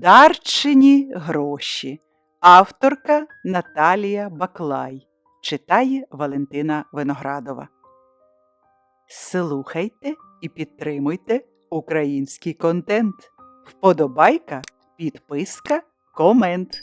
Дарчині гроші. Авторка Наталія Баклай. Читає Валентина Виноградова. Слухайте і підтримуйте український контент. Вподобайка, підписка, комент.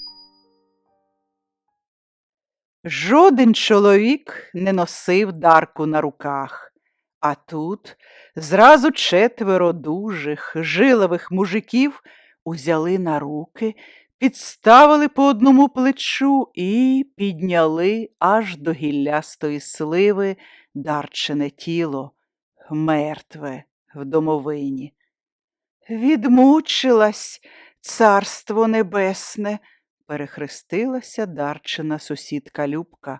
Жоден чоловік не носив дарку на руках, а тут зразу четверо дужих, жилових мужиків узяли на руки, підставили по одному плечу і підняли аж до гіллястої сливи дарчине тіло, мертве в домовині. Відмучилась царство небесне, перехрестилася дарчина сусідка Любка.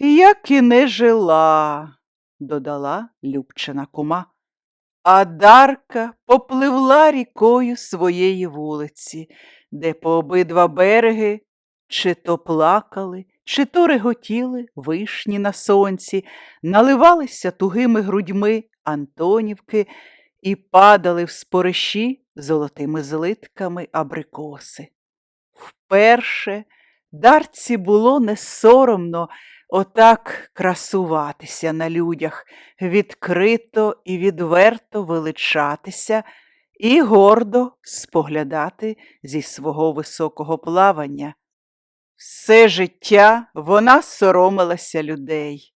Як і не жила, додала Любчина кума. А Дарка попливла рікою своєї вулиці, де по обидва береги чи то плакали, чи то реготіли вишні на сонці, наливалися тугими грудьми Антонівки і падали в спориші золотими злитками абрикоси. Вперше дарці було не соромно отак красуватися на людях, відкрито і відверто величатися і гордо споглядати зі свого високого плавання. Все життя вона соромилася людей,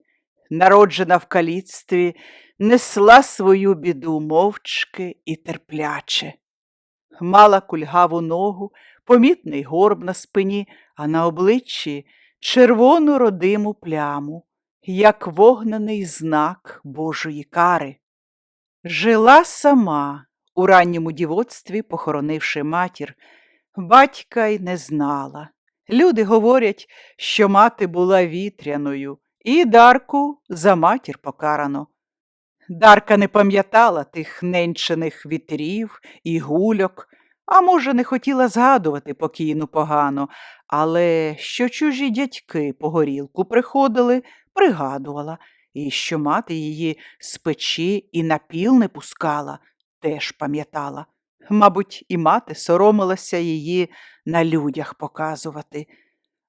народжена в каліцтві, несла свою біду мовчки і терпляче. Мала кульгаву ногу, помітний горб на спині, а на обличчі червону родиму пляму, як вогнений знак Божої кари. Жила сама, у ранньому дівоцтві, похоронивши матір, батька й не знала. Люди говорять, що мати була вітряною, і Дарку за матір покарано. Дарка не пам'ятала тих ненчених вітрів і гульок, а може, не хотіла згадувати покійну погано, але що чужі дядьки по горілку приходили, пригадувала, і що мати її з печі і на піл не пускала, теж пам'ятала. Мабуть, і мати соромилася її на людях показувати.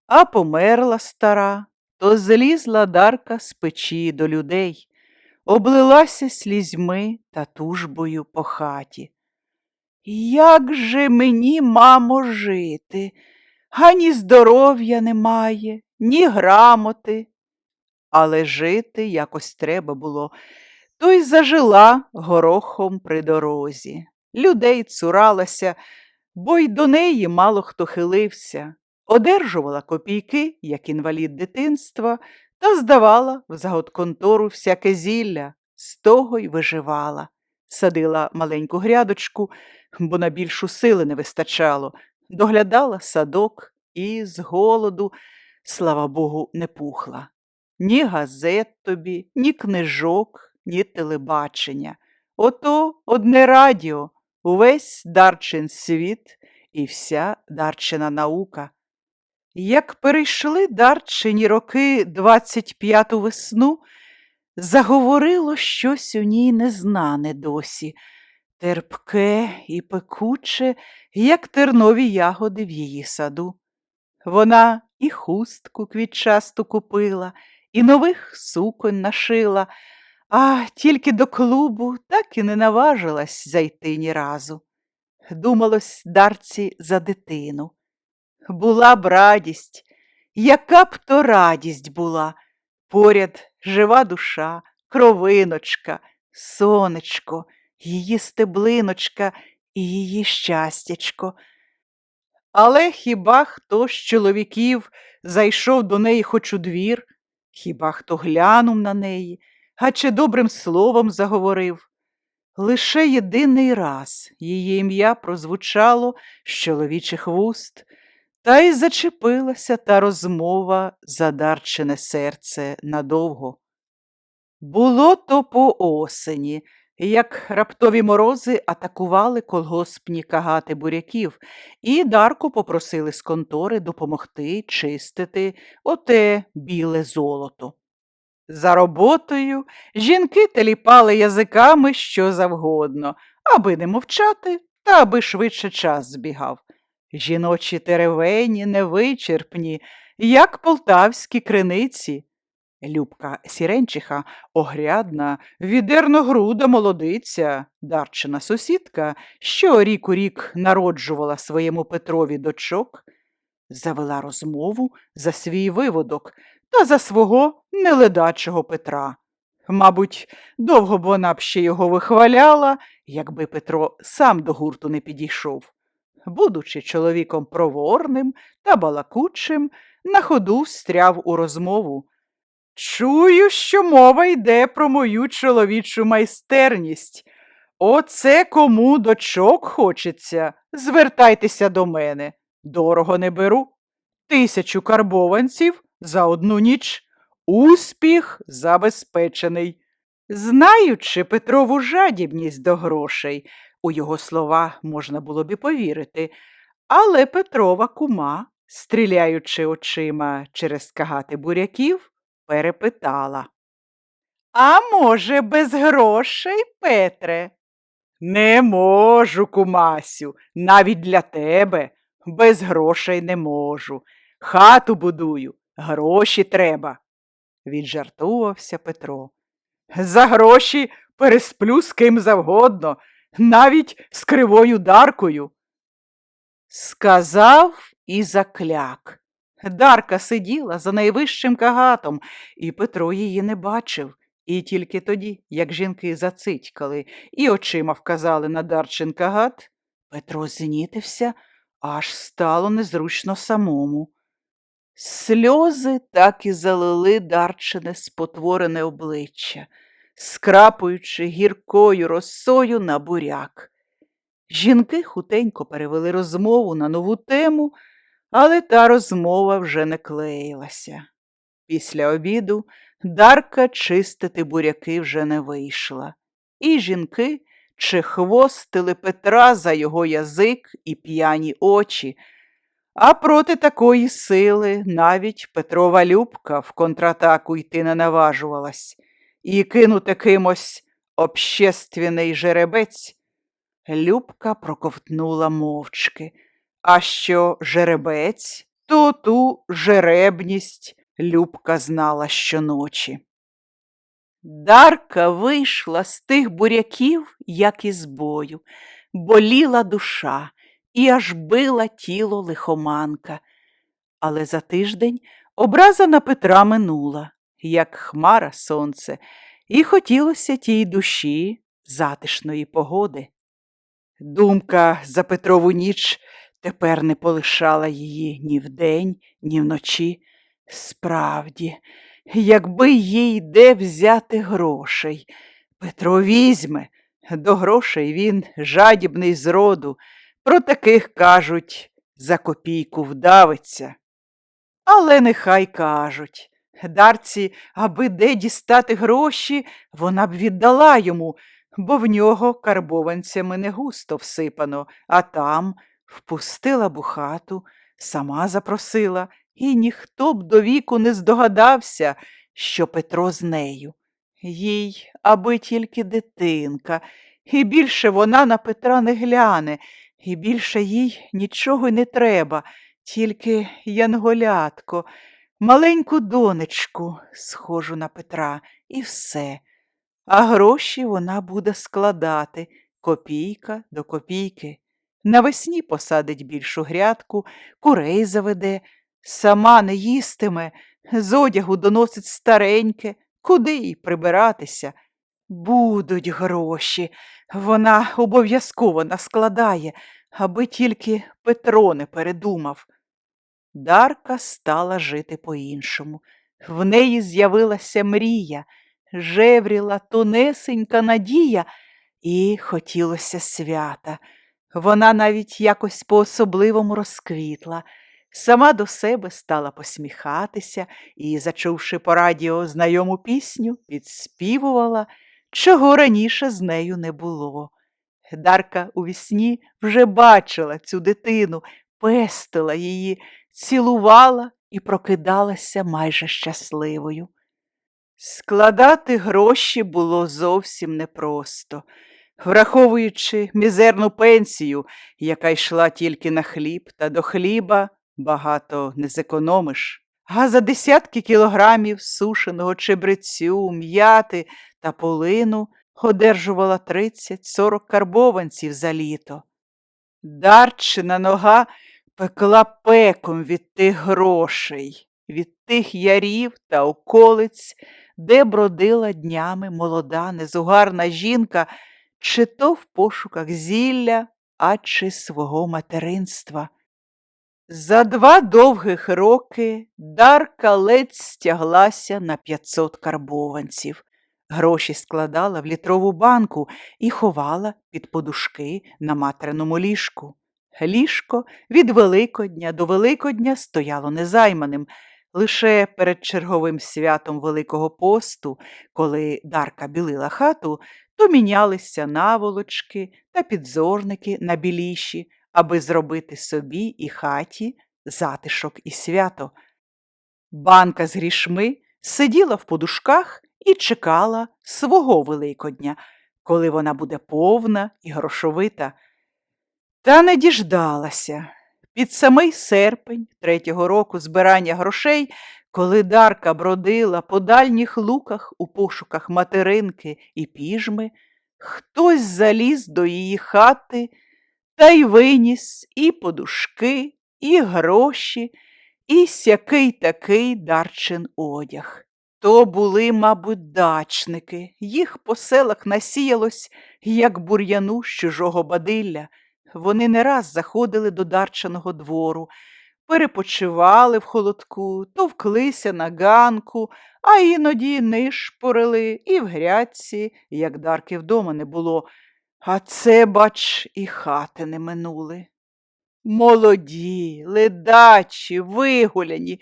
А померла стара, то злізла Дарка з печі до людей, облилася слізьми та тужбою по хаті. Як же мені, мамо, жити? Ані здоров'я немає, ні грамоти. Але жити якось треба було, то й зажила горохом при дорозі. Людей цуралася, бо й до неї мало хто хилився, одержувала копійки, як інвалід дитинства, та здавала в заготконтору всяке зілля, з того й виживала. Садила маленьку грядочку, бо на більшу сили не вистачало, доглядала садок і з голоду, слава Богу, не пухла. Ні газет тобі, ні книжок, ні телебачення. Ото одне радіо, увесь дарчин світ і вся дарчина наука. Як перейшли дарчині роки 25-ту весну, заговорило щось у ній незнане досі, терпке і пекуче, як тернові ягоди в її саду. Вона і хустку квітчасту купила, і нових суконь нашила, а тільки до клубу так і не наважилась зайти ні разу. Думалось дарці за дитину. Була б радість, яка б то радість була, поряд жива душа, кровиночка, сонечко, її стеблиночка і її щастячко. Але хіба хто з чоловіків зайшов до неї хоч у двір, хіба хто глянув на неї, а чи добрим словом заговорив? Лише єдиний раз її ім'я прозвучало з чоловічих вуст, та й зачепилася та розмова задарчене серце надовго. Було то по осені, як раптові морози атакували колгоспні кагати буряків, і Дарку попросили з контори допомогти чистити оте біле золото. За роботою жінки теліпали язиками що завгодно, аби не мовчати та аби швидше час збігав. Жіночі теревені невичерпні, як полтавські криниці. Любка Сіренчиха, огрядна, відерногруда молодиця, дарчина сусідка, що рік у рік народжувала своєму Петрові дочок, завела розмову за свій виводок та за свого неледачого Петра. Мабуть, довго б вона б ще його вихваляла, якби Петро сам до гурту не підійшов. Будучи чоловіком проворним та балакучим, на ходу встряв у розмову. Чую, що мова йде про мою чоловічу майстерність. Оце кому дочок хочеться. Звертайтеся до мене. Дорого не беру. Тисячу карбованців за одну ніч. Успіх забезпечений. Знаючи Петрову жадібність до грошей, у його слова можна було б і повірити, але Петрова кума, стріляючи очима через кагати буряків, перепитала. А може, без грошей, Петре? Не можу, кумасю, навіть для тебе. Без грошей не можу. Хату будую, гроші треба. Віджартувався Петро. За гроші пересплю з ким завгодно, навіть з кривою даркою. Сказав і закляк. Дарка сиділа за найвищим кагатом, і Петро її не бачив. І тільки тоді, як жінки зацитькали і очима вказали на Дарчин кагат, Петро знітився, аж стало незручно самому. Сльози так і залили Дарчине спотворене обличчя, скрапуючи гіркою росою на буряк. Жінки хутенько перевели розмову на нову тему, але та розмова вже не клеїлася. Після обіду Дарка чистити буряки вже не вийшла, і жінки чехвостили Петра за його язик і п'яні очі, а проти такої сили навіть Петрова Любка в контратаку йти не наважувалась і кинути кимось общественний жеребець. Любка проковтнула мовчки, а що жеребець, то ту жеребність Любка знала щоночі. Дарка вийшла з тих буряків, як із бою, боліла душа і аж била тіло лихоманка. Але за тиждень образа на Петра минула, як хмара сонце, і хотілося тій душі затишної погоди. Думка за Петрову ніч тепер не полишала її ні вдень, ні вночі. Справді, якби їй де взяти грошей, Петро візьме, до грошей він жадібний зроду, про таких кажуть, за копійку вдавиться. Але нехай кажуть. Дарці, аби де дістати гроші, вона б віддала йому, бо в нього карбованцями не густо всипано, а там впустила б у хату, сама запросила, і ніхто б до віку не здогадався, що Петро з нею. Їй, аби тільки дитинка, і більше вона на Петра не гляне, і більше їй нічого й не треба, тільки янголятко, маленьку донечку, схожу на Петра, і все. А гроші вона буде складати копійка до копійки. Навесні посадить більшу грядку, курей заведе, сама не їстиме, з одягу доносить стареньке, куди їй прибиратися. Будуть гроші, вона обов'язково наскладає, аби тільки Петро не передумав. Дарка стала жити по-іншому. В неї з'явилася мрія, жевріла тонесенька надія, і хотілося свята. Вона навіть якось по-особливому розквітла, сама до себе стала посміхатися і, зачувши по радіо знайому пісню, підспівувала, чого раніше з нею не було. Дарка у вісні вже бачила цю дитину, пестила її, цілувала і прокидалася майже щасливою. Складати гроші було зовсім непросто. враховуючи мізерну пенсію, яка йшла тільки на хліб, та до хліба багато не зекономиш. А за десятки кілограмів сушеного чебрецю, м'яти та полину одержувала 30-40 карбованців за літо. Дарчина нога пекла пеком від тих грошей, від тих ярів та околиць, де бродила днями молода, незугарна жінка, чи то в пошуках зілля, а чи свого материнства. За два довгих роки Дарка ледь стяглася на 500 карбованців. Гроші складала в літрову банку і ховала під подушки на материному ліжку. Ліжко від Великодня до Великодня стояло незайманим. Лише перед черговим святом Великого посту, коли Дарка білила хату, то мінялися наволочки та підзорники на біліші, аби зробити собі і хаті затишок і свято. Банка з грішми сиділа в подушках і чекала свого Великодня, коли вона буде повна і грошовита. Та не діждалася. Під самий серпень третього року збирання грошей, коли Дарка бродила по дальніх луках у пошуках материнки і піжми, хтось заліз до її хати та й виніс і подушки, і гроші, і сякий такий дарчин одяг. То були, мабуть, дачники, їх по селах насіялось, як бур'яну з чужого бадилля. Вони не раз заходили до дарчаного двору, перепочивали в холодку, товклися на ганку, а іноді нишпорили і в грядці, як дарки вдома не було. А це, бач, і хати не минули. Молоді, ледачі, вигуляні,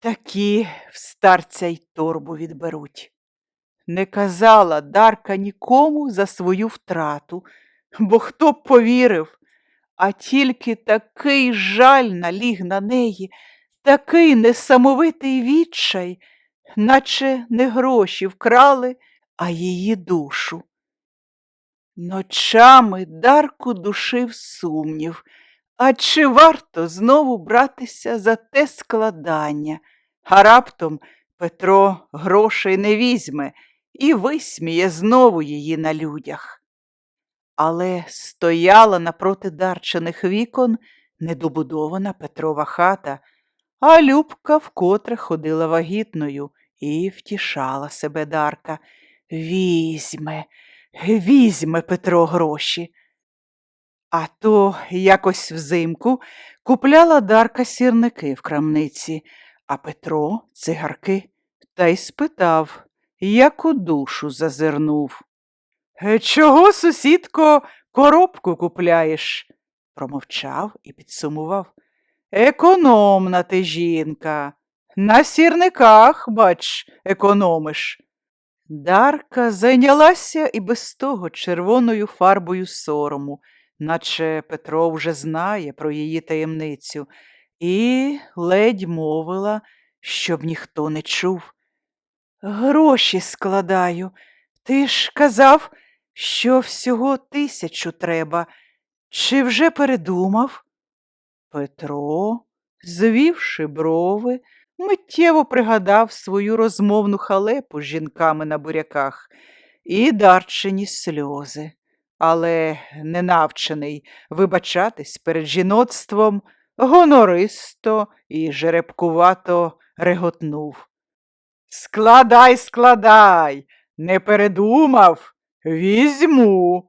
такі в старця й торбу відберуть. Не казала Дарка нікому за свою втрату, бо хто б повірив, а тільки такий жаль наліг на неї, такий несамовитий відчай, наче не гроші вкрали, а її душу. Ночами Дарку душив сумнів, а чи варто знову братися за те складання, а раптом Петро грошей не візьме і висміє знову її на людях. Але стояла напроти дарчених вікон недобудована Петрова хата, а Любка вкотре ходила вагітною і втішала себе Дарка. Візьме, візьме Петро гроші. А то якось взимку купляла Дарка сірники в крамниці, а Петро цигарки, та й спитав, як у душу зазирнув. «Е, Чого, сусідко, коробку купляєш? промовчав і підсумував. Економна ти жінка. На сірниках, бач, економиш. Дарка зайнялася і без того червоною фарбою сорому, наче Петро вже знає про її таємницю, і ледь мовила, щоб ніхто не чув. Гроші складаю. Ти ж казав, що всього тисячу треба. Чи вже передумав? Петро, звівши брови, миттєво пригадав свою розмовну халепу з жінками на буряках і дарчені сльози, але ненавчений вибачатись перед жіноцтвом, гонористо і жеребкувато реготнув. Складай, складай, не передумав, візьму.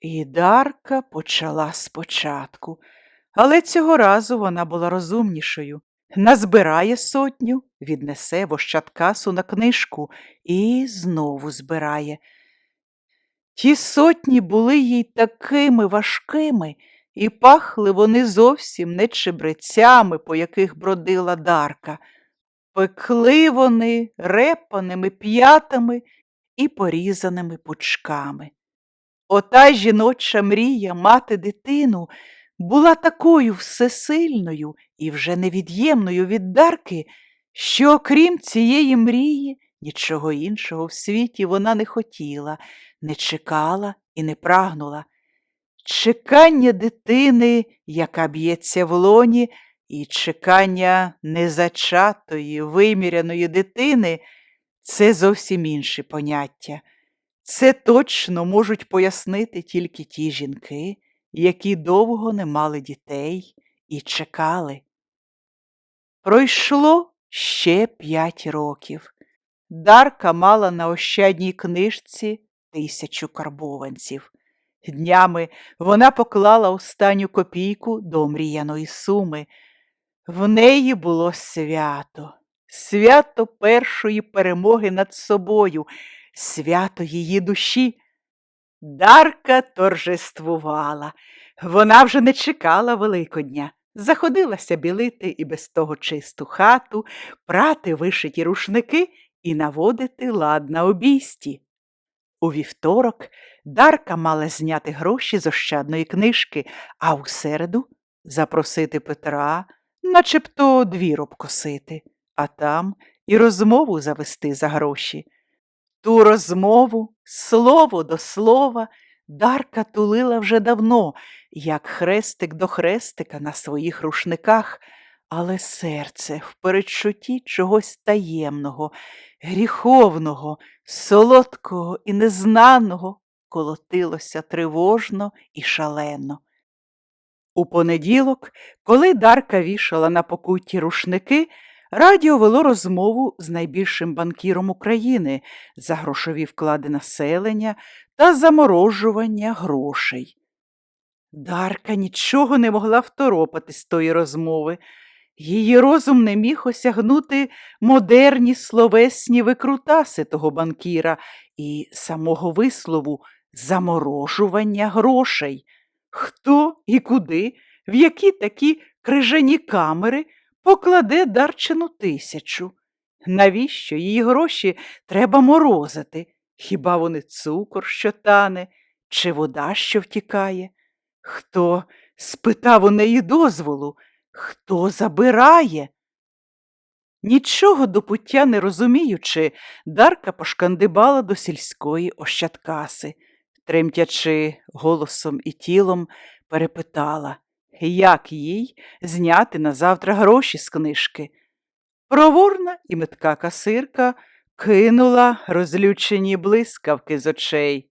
І Дарка почала спочатку, але цього разу вона була розумнішою. Назбирає сотню, віднесе в Ощадкасу на книжку і знову збирає. Ті сотні були їй такими важкими, і пахли вони зовсім не чебрецями, по яких бродила Дарка. Пекли вони репаними п'ятами і порізаними пучками. Ота жіноча мрія мати дитину була такою всесильною і вже невід'ємною від дарки, що, окрім цієї мрії, Нічого іншого в світі вона не хотіла, не чекала і не прагнула. Чекання дитини, яка б'ється в лоні, і чекання незачатої, виміряної дитини це зовсім інші поняття. Це точно можуть пояснити тільки ті жінки, які довго не мали дітей і чекали. Пройшло ще п'ять років. Дарка мала на ощадній книжці тисячу карбованців. Днями вона поклала останню копійку до омріяної суми. В неї було свято, свято першої перемоги над собою, свято її душі. Дарка торжествувала. Вона вже не чекала Великодня. Заходилася білити і без того чисту хату, прати вишиті рушники і наводити лад на обійсті. У вівторок Дарка мала зняти гроші з ощадної книжки, а у середу запросити Петра, начебто двір обкосити, а там і розмову завести за гроші. Ту розмову, слово до слова, Дарка тулила вже давно, як хрестик до хрестика на своїх рушниках, але серце в передчутті чогось таємного, гріховного, солодкого і незнаного колотилося тривожно і шалено. У понеділок, коли Дарка вішала на покутті рушники, радіо вело розмову з найбільшим банкіром України за грошові вклади населення та заморожування грошей. Дарка нічого не могла второпати з тої розмови. Її розум не міг осягнути модерні словесні викрутаси того банкіра і самого вислову заморожування грошей. Хто і куди, в які такі крижані камери покладе дарчину тисячу? Навіщо її гроші треба морозити? Хіба вони цукор, що тане, чи вода, що втікає? Хто спитав у неї дозволу? Хто забирає? Нічого до пуття не розуміючи, Дарка пошкандибала до сільської ощадкаси, тремтячи голосом і тілом, перепитала, як їй зняти на завтра гроші з книжки. Проворна і метка касирка кинула розлючені блискавки з очей.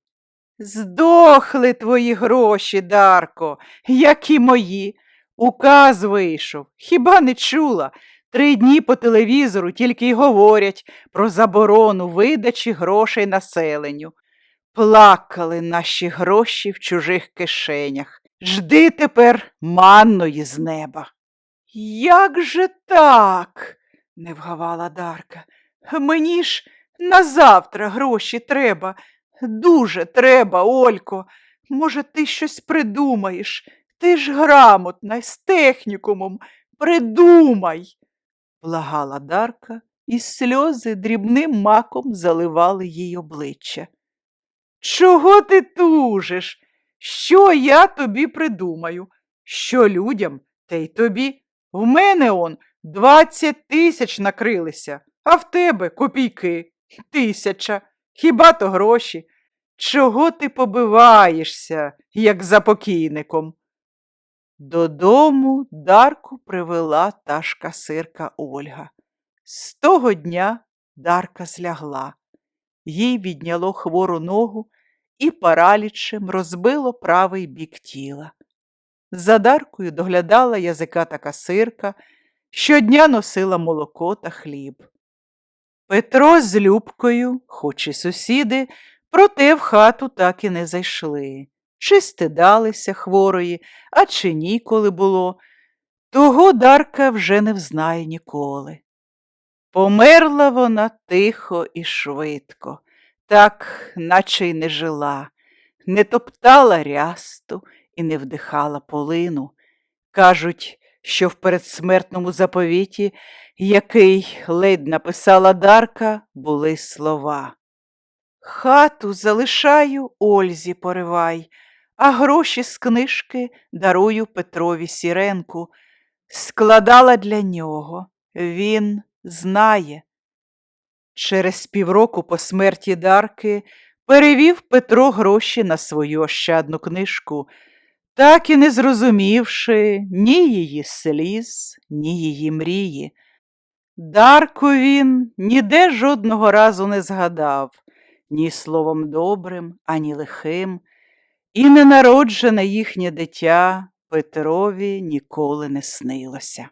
Здохли твої гроші, Дарко, як і мої. Указ вийшов. Хіба не чула? Три дні по телевізору тільки й говорять про заборону видачі грошей населенню. Плакали наші гроші в чужих кишенях. Жди тепер манної з неба. Як же так? не вгавала Дарка. Мені ж на завтра гроші треба. Дуже треба, Олько. Може, ти щось придумаєш? Ти ж грамотна, з технікумом. Придумай. Благала Дарка, і сльози дрібним маком заливали їй обличчя. Чого ти тужиш? Що я тобі придумаю? Що людям, те й тобі. В мене он двадцять тисяч накрилися, а в тебе копійки. Тисяча. Хіба то гроші? Чого ти побиваєшся, як за покійником? Додому Дарку привела та ж касирка Ольга. З того дня Дарка злягла. Їй відняло хвору ногу і паралічем розбило правий бік тіла. За Даркою доглядала язиката касирка, щодня носила молоко та хліб. Петро з Любкою, хоч і сусіди, проте в хату так і не зайшли. Чи стидалися хворої, а чи ніколи було, того Дарка вже не взнає ніколи. Померла вона тихо і швидко, так, наче й не жила, не топтала рясту і не вдихала полину. Кажуть, що в передсмертному заповіті, який ледь написала Дарка, були слова. Хату залишаю Ользі поривай, а гроші з книжки дарую Петрові Сіренку. Складала для нього, він знає. Через півроку по смерті Дарки перевів Петро гроші на свою ощадну книжку, так і не зрозумівши ні її сліз, ні її мрії. Дарку він ніде жодного разу не згадав ні словом добрим, ані лихим, і ненароджене їхнє дитя Петрові ніколи не снилося.